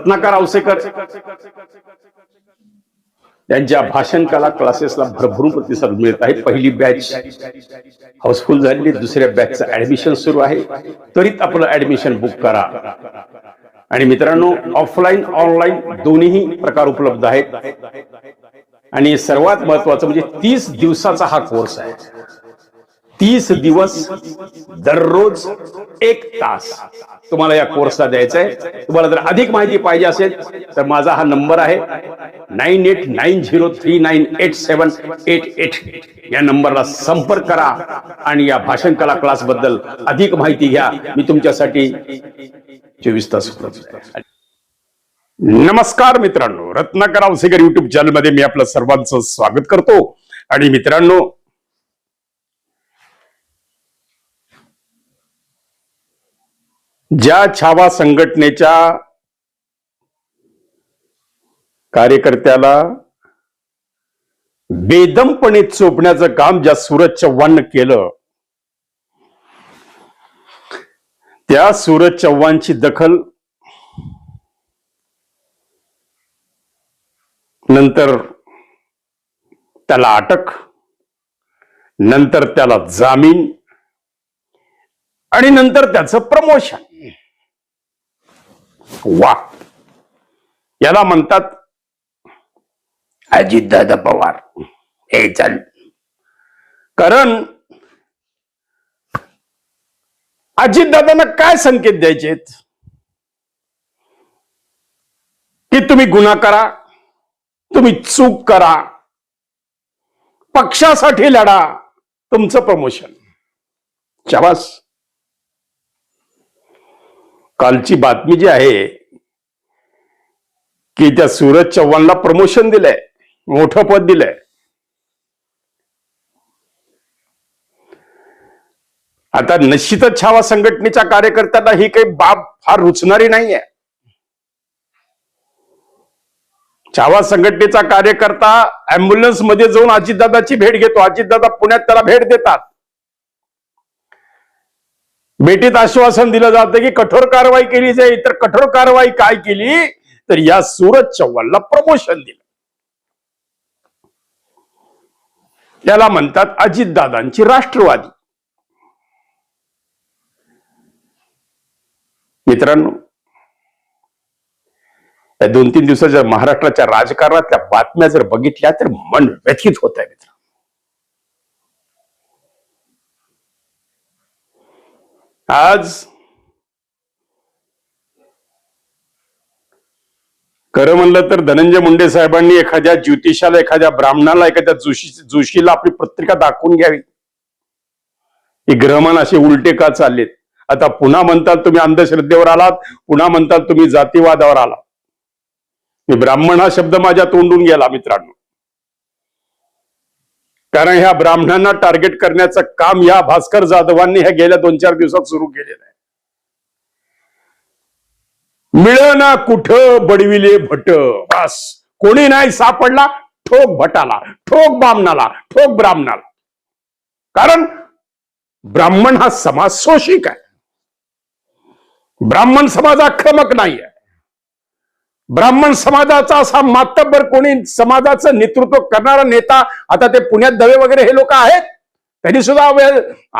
रत्नाकर आवसेकर त्यांच्या भाषण कला क्लासेसला भरभरून प्रतिसाद मिळत आहे. पहिली बॅच हाऊसफुल झालेली दुसऱ्या बॅचचं ऍडमिशन सुरू आहे. त्वरित आपलं ऍडमिशन बुक करा. आणि मित्रांनो ऑफलाईन ऑनलाईन दोन्ही प्रकार उपलब्ध आहेत. आणि सर्वात महत्वाचं म्हणजे तीस दिवसाचा हा कोर्स आहे. तीस दिवस दररोज एक तास तुम्हाला या कोर्सला द्यायचा आहे तुम्हाला जर अधिक माहिती पाहिजे असेल तर माझा हा नंबर आहे nine eight nine zero three nine eight seven eight eight या नंबरला संपर्क करा आणि या भाषण कला क्लासबद्दल अधिक माहिती घ्या. मी तुमच्यासाठी चोवीस तास नमस्कार मित्रांनो. रत्नाकर आवसेकर युट्यूब चॅनलमध्ये मी आपलं सर्वांचं स्वागत करतो. आणि मित्रांनो ज्या छावा संघटनेच्या कार्यकर्त्याला बेदमपणे चोपण्याचं काम ज्या सूरज चव्हाणनं केलं त्या सूरज चव्हाणची दखल नंतर त्याला अटक नंतर त्याला जामीन आणि नंतर त्याचं प्रमोशन. वा. याला म्हणतात अजितदादा पवार. हे चाल. कारण अजितदादांना काय संकेत द्यायचे की तुम्ही गुन्हा करा तुम्ही चूक करा पक्षासाठी लढा तुमचं प्रमोशन शाबास. कालची बातमी जी आहे की त्या सूरज चव्हाणला प्रमोशन दिलंय मोठं पद दिलंय. आता निश्चितच छावा संघटनेच्या कार्यकर्त्यांना ही काही बाब फार रुचणारी नाहीये. छावा संघटनेचा कार्यकर्ता अँब्युलन्समध्ये जाऊन अजितदादाची भेट घेतो. अजितदादा पुण्यात त्याला भेट देतात. भेटीत आश्वासन दिलं जातं की कठोर कारवाई केली जाईल. तर कठोर कारवाई काय केली? तर या सूरज चव्हाणला प्रमोशन दिलं. त्याला म्हणतात अजितदादांची राष्ट्रवादी. मित्रांनो या दोन तीन दिवसाच्या महाराष्ट्राच्या राजकारणातल्या बातम्या जर बघितल्या तर मन व्यथित होत आहे मित्र आज खरं म्हणलं तर धनंजय मुंडे साहेबांनी एखाद्या ज्योतिषाला एखाद्या ब्राह्मणाला एखाद्या जोशी जोशीला आपली पत्रिका दाखवून घ्यावी. हे ग्रहमान असे उलटे का चाललेत? आता पुन्हा म्हणतात तुम्ही अंधश्रद्धेवर आलात पुन्हा म्हणतात तुम्ही जातीवादावर आलात. मी ब्राह्मण हा शब्द माझ्या तोंडून गेला मित्रांनो. कारण ह्या ब्राह्मणांना टार्गेट करण्याचं काम या भास्कर जाधवांनी ह्या गेल्या दोन चार दिवसात सुरू केलेलं आहे. मिळना कुठं बडविले भट? बस. कोणी नाही सापडला ठोक भटाला ठोक बामणाला ठोक ब्राह्मणाला. कारण ब्राह्मण हा समाज शोषिक आहे. ब्राह्मण समाज आक्रमक नाहीये. ब्राह्मण समाजाचा असा मातबर कोणी समाजाचं नेतृत्व करणारा नेता आता ते पुण्यात दवे वगैरे हे लोक आहेत त्यांनी सुद्धा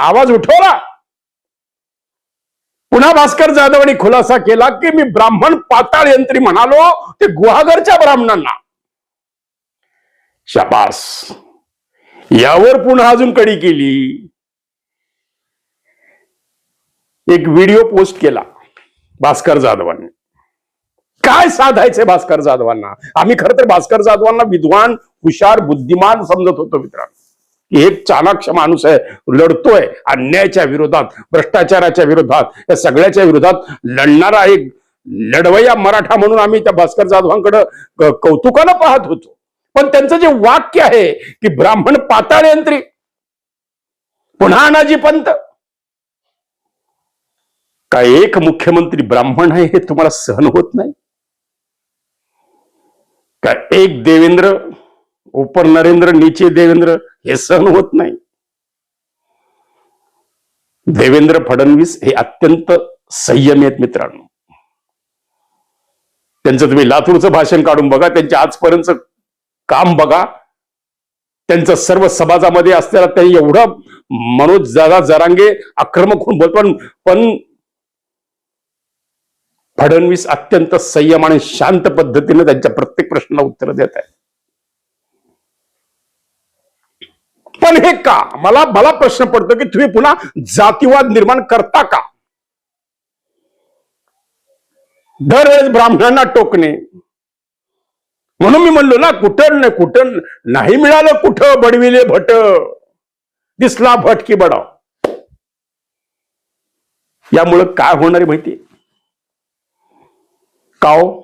आवाज उठवला. पुन्हा भास्कर जाधवांनी खुलासा केला की मी ब्राह्मण पाताळ यंत्री म्हणालो ते गुहागरच्या ब्राह्मणांना. शाबास. यावर पुन्हा अजून कडी केली. एक व्हिडिओ पोस्ट केला भास्कर जाधवांनी. काय साधायचंय भास्कर जाधवांना? आम्ही खर तर भास्कर जाधवांना विद्वान हुशार बुद्धिमान समजत होतो मित्रांनो. की एक चाणाक्ष माणूस आहे लढतोय अन्यायाच्या विरोधात भ्रष्टाचाराच्या विरोधात या सगळ्याच्या विरोधात लढणारा एक लढवया मराठा म्हणून आम्ही त्या भास्कर जाधवांकडे कौतुकानं पाहत होतो. पण त्यांचं जे वाक्य आहे की ब्राह्मण पाताळ यंत्री पुन्हा अनाजी पंत. का एक मुख्यमंत्री ब्राह्मण आहे हे तुम्हाला सहन होत नाही? का एक देवेंद्र ऊपर नरेंद्र नीचे देवेंद्र हे सहन होत नाही. देवेंद्र फडणवीस हे अत्यंत संयमी आहेत मित्रांनो. त्यांचं तुम्ही लातूरचं भाषण काढून बघा त्यांच्या आजपर्यंत काम बघा. त्यांचं सर्व समाजामध्ये असताना त्यांनी एवढं मनोज दादा जरांगे आक्रमक होऊन बोलतो. पण पण फडणवीस अत्यंत संयम आणि शांत पद्धतीने त्यांच्या प्रत्येक प्रश्नाला उत्तर देत आहे पण हे का? मला मला प्रश्न पडतो की तुम्ही पुन्हा जातीवाद निर्माण करता का? दरवेळेस ब्राह्मणांना टोकणे. म्हणून मी म्हणलो ना कुठं नाही कुठं नाही मिळालं कुठं बडविले भट? दिसला भट की बडाव यामुळं काय होणार आहे माहिती? काव.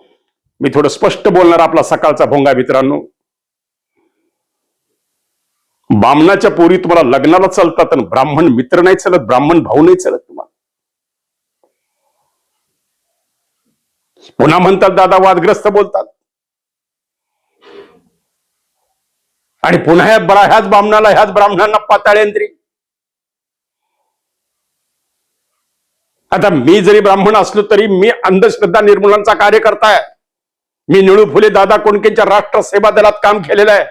मी थोडं स्पष्ट बोलणार आपला सकाळचा भोंगा मित्रांनो. बामणाच्या पोरी तुम्हाला लग्नाला चालतात आणि ब्राह्मण मित्र नाही चालत ब्राह्मण भाऊ नाही चालत तुम्हाला. पुन्हा म्हणतात दादा वादग्रस्त बोलतात. आणि पुन्हा ह्या ब्रा- ह्याच बामणाला ह्याच ब्राह्मणांना पाताळेंद्री. आता मी जरी ब्राह्मण असलो तरी मी अंधश्रद्धा निर्मूलनाचा कार्यकर्ता आहे मी निळू फुले दादा कोणकेंच्या राष्ट्र सेवा दलात काम केलेलं आहे.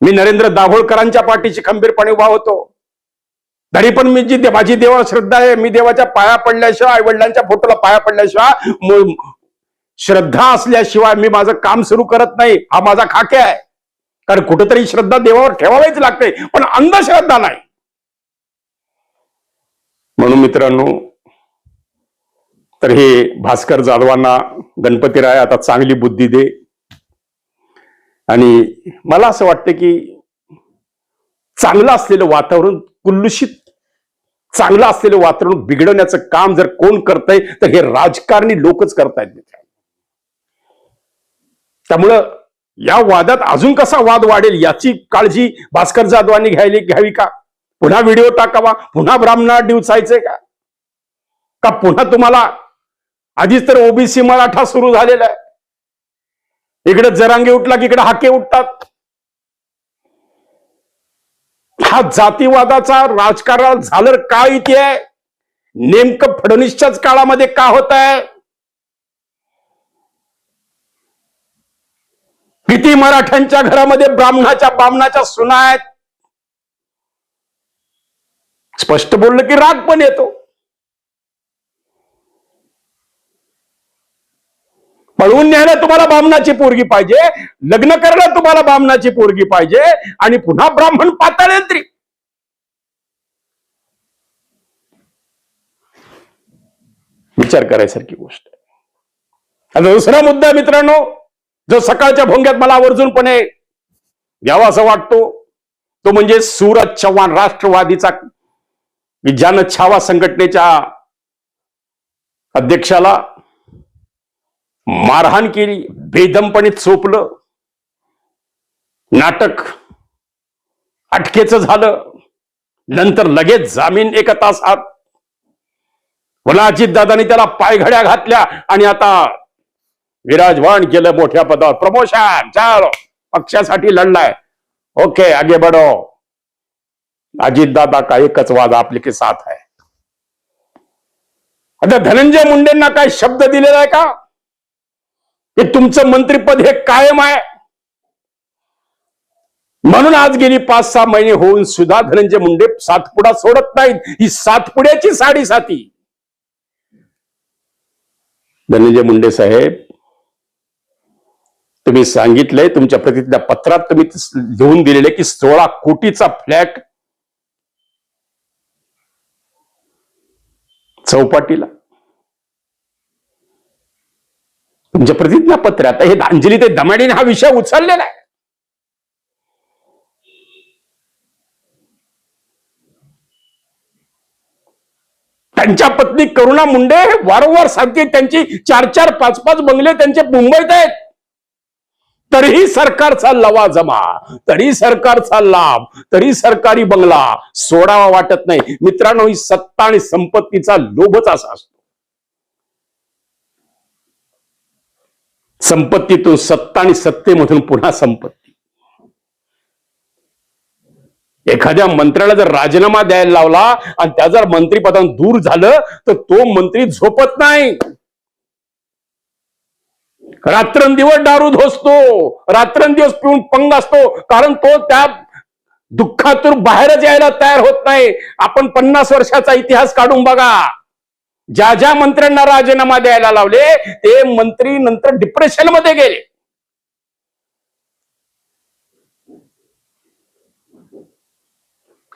मी नरेंद्र दाभोळकरांच्या पाठीशी खंबीरपणे उभा होतो. तरी पण मी जी दे- माझी देवा श्रद्धा आहे मी देवाच्या पाया पडल्याशिवाय आई वडिलांच्या फोटोला पाया पडल्याशिवाय श्रद्धा असल्याशिवाय मी माझं काम सुरू करत नाही. हा माझा खाके आहे. कारण कुठेतरी श्रद्धा देवावर ठेवावीच लागते पण अंधश्रद्धा नाही. म्हणून मित्रांनो तर हे भास्कर जाधवांना गणपतीराय आता चांगली बुद्धी दे. आणि मला असं वाटतं की चांगलं असलेलं वातावरण कुल्लुषित चांगलं असलेलं वातावरण बिघडवण्याचं काम जर कोण करतंय तर हे राजकारणी लोकच करतायत मित्रांनो. त्यामुळं या वादात अजून कसा वाद वाढेल याची काळजी भास्कर जाधवांनी घ्यायला घ्यावी का? पुन्हा व्हिडिओ टाकावा. पुन्हा ब्राह्मणा दिवसायचे का? का पुन्हा तुम्हाला? आधीच तर ओबीसी मराठा सुरू झालेला आहे. इकडे जरांगे उठला की इकडे हाके उठतात. हा जातीवादाचा राजकारण झालं का इथे? आहे नेमकं फडणवीसच्याच काळामध्ये का होत आहे? किती मराठ्यांच्या घरामध्ये ब्राह्मणाच्या बामणाच्या सुना आहेत? स्पष्ट बोललं की राग पण येतो. पळवून न्यायला तुम्हाला बामणाची पोरगी पाहिजे लग्न करायला तुम्हाला बामणाची पोरगी पाहिजे आणि पुन्हा ब्राह्मण पाताळेंत्री विचार करायसारखी गोष्ट आहे. आता दुसरा मुद्दा मित्रांनो जो सकाळच्या भोंग्यात मला आवर्जूनपणे घ्यावा असं वाटतो तो म्हणजे सूरज चव्हाण राष्ट्रवादीचा विज्ञान ज्यानं छावा संघटनेच्या अध्यक्षाला मारहाण केली बेदमपणे चोपलं. नाटक अटकेचं झालं. नंतर लगेच जामीन एका तासात. पुन्हा दादानी त्याला पायघड्या घातल्या आणि आता विराजवान केलं मोठ्या पदावर. प्रमोशन चाल पक्षासाठी लढलाय. ओके आगे बढो. अजितदादा का एकच वाद आपले के साथ आहे? आता धनंजय मुंडेंना काय शब्द दिलेला आहे का? की तुमचं मंत्रीपद हे कायम आहे? म्हणून आज गेली पाच सहा महिने होऊन सुद्धा धनंजय मुंडे सातपुडा सोडत नाहीत. ही सातपुड्याची साडी साथी. धनंजय मुंडे साहेब तुम्ही सांगितलंय तुमच्या प्रतिज्ञा पत्रात तुम्ही लिहून दिलेले की सोळा कोटीचा फ्लॅट चौपाटीला. तुमच्या प्रतिज्ञापत्र आता हे अंजली ते दमाडीने हा विषय उचललेला आहे. त्यांच्या पत्नी करुणा मुंडे वारंवार सांगते त्यांची चार चार पाच पाच बंगले त्यांचे मुंबईत आहेत. तरीही सरकारचा लवाजमा तरी सरकारचा लाभ तरी सरकारी बंगला सोडावा वाटत नाही. मित्रांनो ही सत्ता आणि संपत्तीचा लोभच असा असतो. संपत्तीतून सत्ता आणि सत्तेमधून पुन्हा संपत्ती. एखाद्या मंत्र्याला जर राजीनामा द्यायला लावला आणि त्या जर मंत्रीपदान दूर झालं तर तो मंत्री झोपत नाही. रात्रंदिवस दारू धोसतो. रात्रंदिवस पिऊन पंग असतो. कारण तो त्या दुःखातून बाहेरच यायला तयार होत नाही. आपण पन्नास वर्षाचा इतिहास काढून बघा. ज्या ज्या मंत्र्यांना राजीनामा द्यायला लावले ते मंत्री नंतर डिप्रेशनमध्ये गेले.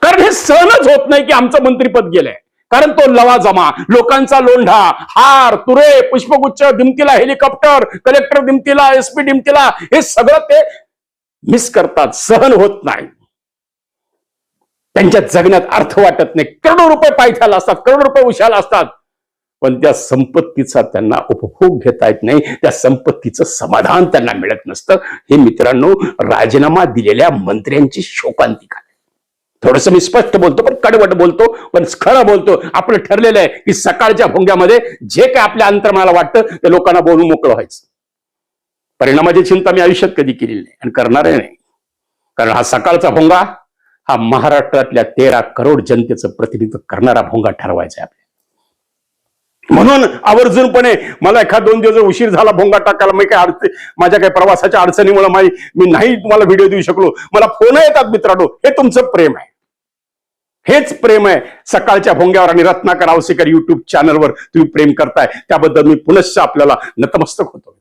कारण हे सहनच होत नाही की आमचं मंत्रीपद गेलंय. कारण तो लवाजमा लोकांचा लोंढा. हार तुरे पुष्पगुच्छ दिमतीला हेलिकॉप्टर कलेक्टर दिमतीला एसपी दिमतीला हे सगळं ते मिस करतात. सहन होत नाही. त्यांच्या जगण्यात अर्थ वाटत नाही. करोडो रुपये पायथ्याला असतात करोडो रुपये उशाला असतात. पण त्या संपत्तीचा त्यांना उपभोग घेता येत नाही. त्या संपत्तीचं समाधान त्यांना मिळत नसतं. हे मित्रांनो राजीनामा दिलेल्या मंत्र्यांची शोकांतिका. थोडस मी स्पष्ट बोलतो पण कडवट बोलतो पण खरं बोलतो. आपलं ठरलेलं आहे की सकाळच्या भोंग्यामध्ये जे काय आपल्या अंतर्मनाला वाटतं ते लोकांना बोलून मोकळं व्हायचं. परिणामाची चिंता मी आयुष्यात कधी केलेली नाही आणि करणारही नाही. कारण हा सकाळचा भोंगा हा महाराष्ट्रातल्या तेरा करोड जनतेचं प्रतिनिधित्व करणारा भोंगा ठरवायचा आहे आपल्याला. म्हणून आवर्जूनपणे मला एखाद दोन दिवस उशीर झाला भोंगा टाकायला मी काय अडचण माझ्या काही प्रवासाच्या अडचणीमुळे माझी मी नाही तुम्हाला व्हिडिओ देऊ शकलो. मला फोन येतात मित्रांनो हे तुमचं प्रेम आहे. हेच प्रेम आहे. सकाळच्या भोंग्यावर आणि रत्नाकर आवसेकर युट्यूब चॅनलवर तुम्ही प्रेम करताय. त्याबद्दल मी पुनश्च आपल्याला नतमस्तक होतो.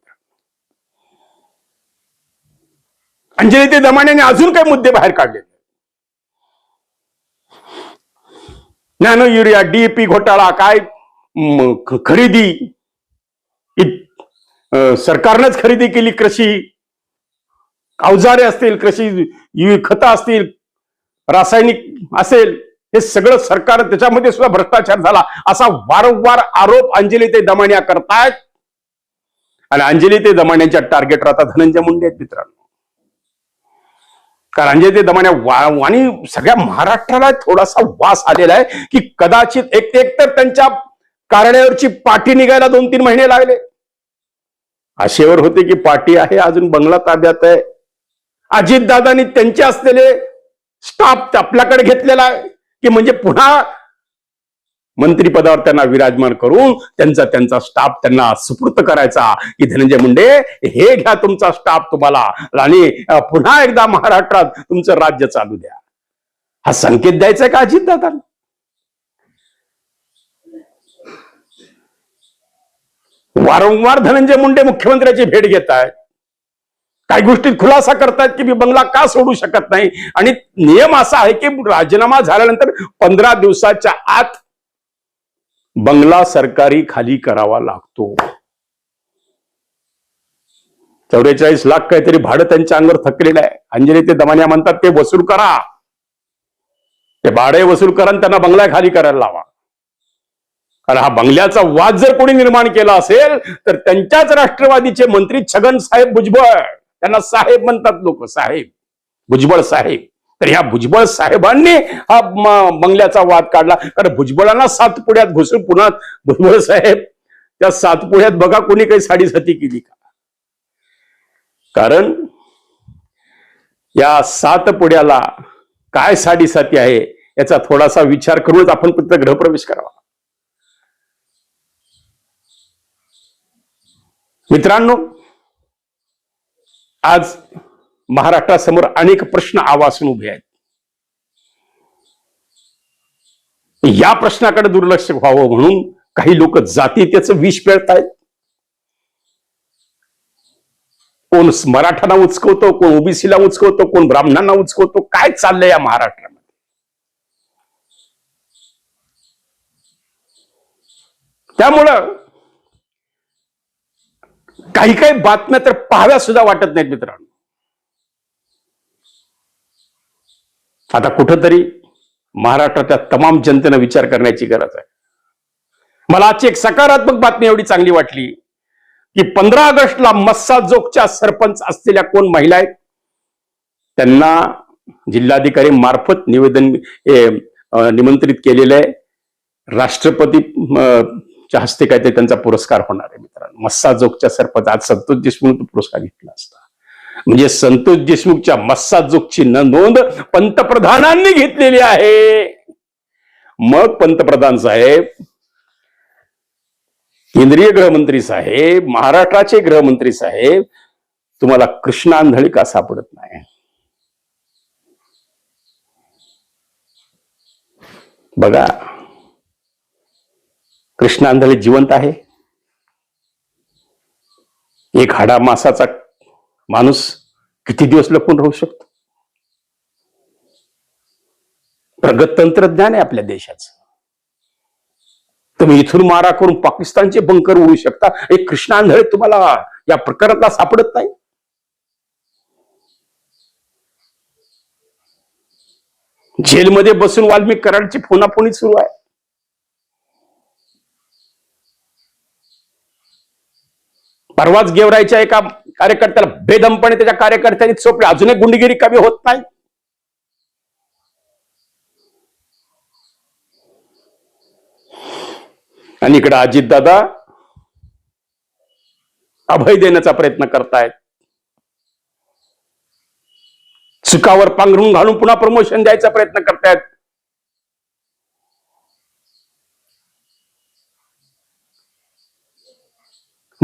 अंजली ते दमाण्याने अजून काही मुद्दे बाहेर काढले नॅनो युरिया डीएपी घोटाळा काय खरेदी. सरकारनंच खरेदी केली कृषी. अवजारे असतील कृषी खतं असतील रासायनिक असेल. हे सगळं सरकार त्याच्यामध्ये सुद्धा भ्रष्टाचार झाला. असा वारंवार आरोप अंजली ते दमाण्या करतायत. आणि अंजली ते दमाण्यांच्या टार्गेट आता धनंजय मुंडे आहेत मित्रांनो. कारण अंजली ते दमाण्या वा- आणि सगळ्या महाराष्ट्राला थोडासा वास आलेला आहे की कदाचित एक एकतर त्यांच्या कारण्यावरची पाठी निघायला दोन तीन महिने लागले. आशेवर होते की पाठी आहे अजून बंगला ताब्यात आहे. अजितदादांनी त्यांचे असलेले स्टाफ आपल्याकडे घेतलेला आहे. की म्हणजे पुन्हा मंत्रीपदावर त्यांना विराजमान करून त्यांचा त्यांचा स्टाफ त्यांना सुपूर्त करायचा. की धनंजय मुंडे हे घ्या तुमचा स्टाफ तुम्हाला. आणि पुन्हा एकदा महाराष्ट्रात तुमचं राज्य चालू द्या. हा संकेत द्यायचा का अजितदादा वारंवार धनंजय मुंडे मुख्यमंत्र्याची भेट घेत आहेत काही गोष्टीत खुलासा करतायत की मी बंगला का सोडू शकत नाही? आणि नियम असा आहे की राजीनामा झाल्यानंतर पंधरा दिवसाच्या आत बंगला सरकारी खाली करावा लागतो. चौवेचाळीस लाख काहीतरी भाडं त्यांच्या अंगावर थकलेलं आहे. अंजली ते दमान्या म्हणतात ते वसूल करा. ते भाडे वसूल करा आणि त्यांना बंगला खाली करायला लावा. कारण हा बंगल्याचा वाद जर कोणी निर्माण केला असेल तर त्यांच्याच राष्ट्रवादीचे मंत्री छगन साहेब भुजबळ त्यांना साहेब म्हणतात लोक साहेब भुजबळ साहेब. तर ह्या भुजबळ साहेबांनी हा बंगल्याचा वाद काढला. कारण भुजबळांना सातपुड्यात घुसून पुन्हा भुजबळ साहेब त्या सातपुड्यात बघा कोणी काही साडीसाती केली का? कारण या सातपुड्याला काय साडीसाती आहे याचा थोडासा विचार करूनच आपण फक्त गृहप्रवेश करावा. मित्रांनो आज महाराष्ट्रासमोर अनेक प्रश्न आवासून उभे आहेत. या प्रश्नाकडे दुर्लक्ष व्हावं म्हणून काही लोक जाती त्याचं विष पेळतायत. कोण मराठांना उचकवतो कोण ओबीसीला उचकवतो कोण ब्राह्मणांना उचकवतो काय चाललंय या महाराष्ट्रामध्ये? त्यामुळं काही काही बातम्या तर पाहाव्या सुद्धा वाटत नाहीत मित्रांनो. आता कुठंतरी महाराष्ट्रातल्या तमाम जनतेनं विचार करण्याची गरज आहे. मला आजची एक सकारात्मक बातमी एवढी चांगली वाटली की पंधरा ऑगस्टला मस्साजोगच्या सरपंच असलेल्या कोण महिला आहेत? त्यांना जिल्हाधिकारी मार्फत निवेदन निमंत्रित केलेलं आहे. राष्ट्रपती च्या हस्ते काय ते त्यांचा पुरस्कार होणार आहे. मस्साजोगच्या सरपंच आज संतोष देशमुख पुरस्कार घेतला असता. म्हणजे संतोष देशमुखच्या मस्साजोगची न नोंद पंतप्रधानांनी घेतलेली आहे. मग पंतप्रधान साहेब केंद्रीय गृहमंत्री साहेब महाराष्ट्राचे गृहमंत्री साहेब तुम्हाला कृष्णांधळी का सापडत नाही. बघा कृष्णांधळी जिवंत आहे? एक हाडा मासाचा माणूस किती दिवस लपून राहू शकतो? प्रगत तंत्रज्ञान आहे आपल्या देशाचं. तुम्ही इथून मारा करून पाकिस्तानचे बंकर उडू शकता. एक कृष्णांधळे तुम्हाला या प्रकरणाला सापडत नाही. जेलमध्ये बसून वाल्मिक कराडची फोनाफोनी सुरू आहे. परवाच गेवरायच्या एका कार्यकर्त्याला बेदमपणे त्याच्या कार्यकर्त्यांनी सोपले. अजून एक गुंडगिरी कमी होत नाही. आणि इकडे अजितदादा अभय देण्याचा प्रयत्न करतायत. चुकावर पांघरून घालून पुन्हा प्रमोशन द्यायचा प्रयत्न करतायत.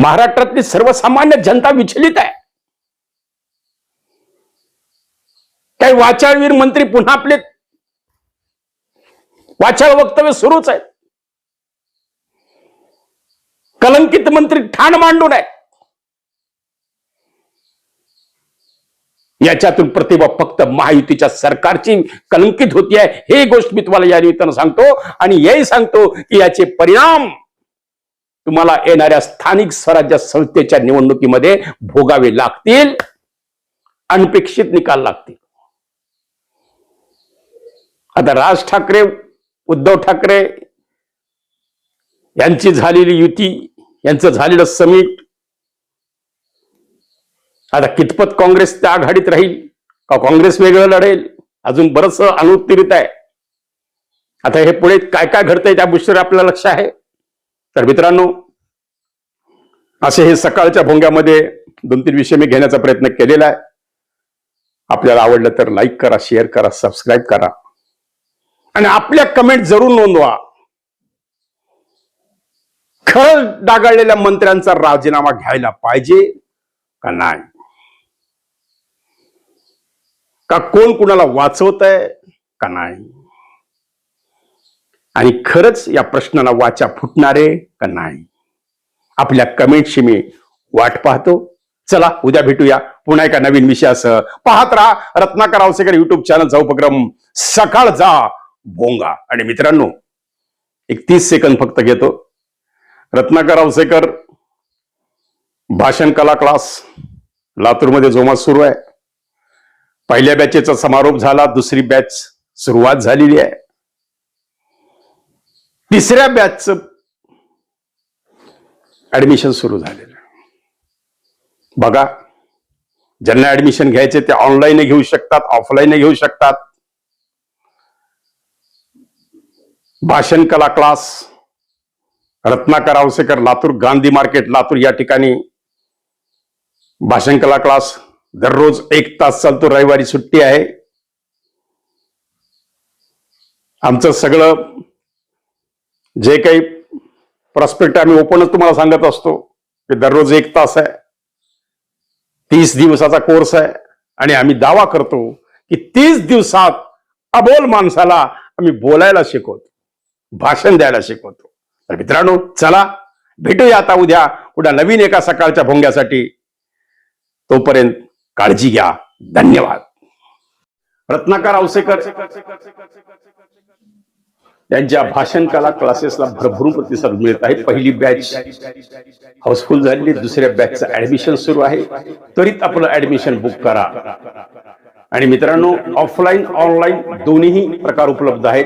महाराष्ट्रातली सर्वसामान्य जनता विचलित आहे. काही वाचाळवीर मंत्री पुन्हा आपले वाचाळ वक्तव्य सुरूच आहेत. कलंकित मंत्री ठाण मांडून आहे याच्यातून प्रतिभा फक्त महायुतीच्या सरकारची कलंकित होती आहे हे गोष्ट मी तुम्हाला या निमित्तानं सांगतो. आणि हेही सांगतो की याचे परिणाम तुम्हाला येणाऱ्या स्थानिक स्वराज्य संस्थेच्या निवडणुकीमध्ये भोगावे लागतील अनपेक्षित निकाल लागतील. आता राज ठाकरे उद्धव ठाकरे यांची झालेली युती यांचं झालेलं समिट आता कितपत काँग्रेस त्या आघाडीत राहील? का काँग्रेस वेगळं लढेल? अजून बरंच अनुत्तरित आहे. आता हे पुढे काय काय घडतंय त्या गोष्टीवर आपल्याला लक्ष आहे. तर मित्रांनो असे हे सकाळच्या भोंग्यामध्ये दोन तीन विषय मी घेण्याचा प्रयत्न केलेला आहे. आपल्याला आवडलं तर लाईक करा शेअर करा सबस्क्राईब करा. आणि आपल्या कमेंट जरूर नोंदवा. खरं डागाळलेल्या मंत्र्यांचा राजीनामा घ्यायला पाहिजे का नाही? का कोण कुणाला वाचवत आहे का नाही? आणि खरंच या प्रश्नाला वाचा फुटणारे का नाही? आपल्या कमेंटशी मी वाट पाहतो. चला उद्या भेटूया. पुन्हा एका नवीन विषयासह. पाहत राहा रत्नाकर आवसेकर युट्यूब चॅनलचा उपक्रम सकाळ जा भोंगा आणि मित्रांनो एक तीस सेकंद फक्त घेतो. रत्नाकर आवसेकर भाषण कला क्लास लातूरमध्ये जोमात सुरू आहे. पहिल्या बॅचेचा समारोप झाला दुसरी बॅच सुरुवात झालेली आहे. तिसऱ्या बॅचचं ऍडमिशन सुरू झालेलं आहे. बघा ज्यांना ऍडमिशन घ्यायचे ते ऑनलाईन घेऊ शकतात ऑफलाईन घेऊ शकतात. भाषण कला क्लास रत्नाकर आवसेकर लातूर गांधी मार्केट लातूर या ठिकाणी भाषण कला क्लास दररोज एक तास चालतो रविवारी सुट्टी आहे. आमचं सगळं जे काही प्रॉस्पेक्ट आम्ही ओपनच तुम्हाला सांगत असतो की दररोज एक तास आहे तीस दिवसाचा कोर्स आहे आणि आम्ही दावा करतो की तीस दिवसात अबोल माणसाला आम्ही बोलायला शिकवतो भाषण द्यायला शिकवतो. तर मित्रांनो चला भेटूया आता उद्या उद्या नवीन एका सकाळच्या भोंग्यासाठी. तोपर्यंत काळजी घ्या. धन्यवाद. रत्नाकर आवसेकर. त्यांच्या भाषण कला क्लासेसला भरभरून प्रतिसाद मिळत आहे. पहिली बॅच हाऊसफुल झालेली दुसऱ्या बॅचचं ऍडमिशन सुरू आहे. त्वरित आपलं ऍडमिशन बुक करा. आणि मित्रांनो ऑफलाईन ऑनलाईन दोन्ही प्रकार उपलब्ध आहेत.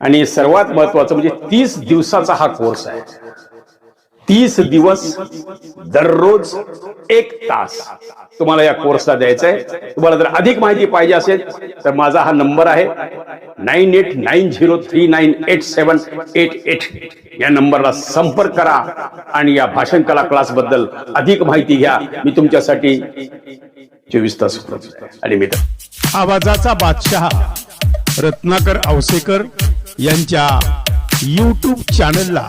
आणि सर्वात महत्वाचं म्हणजे तीस दिवसाचा हा कोर्स आहे. तीस दिवस दररोज एक तास तुम्हाला या कोर्सला द्यायचा आहे तुम्हाला जर अधिक माहिती पाहिजे असेल तर माझा हा नंबर आहे nine eight nine zero three nine eight seven eight eight या नंबरला संपर्क करा आणि या भाषण कला क्लासबद्दल अधिक माहिती घ्या. मी तुमच्यासाठी चोवीस तास आणि मित्र आवाजाचा बादशहा रत्नाकर आवसेकर यांच्या यूट्यूब चॅनलला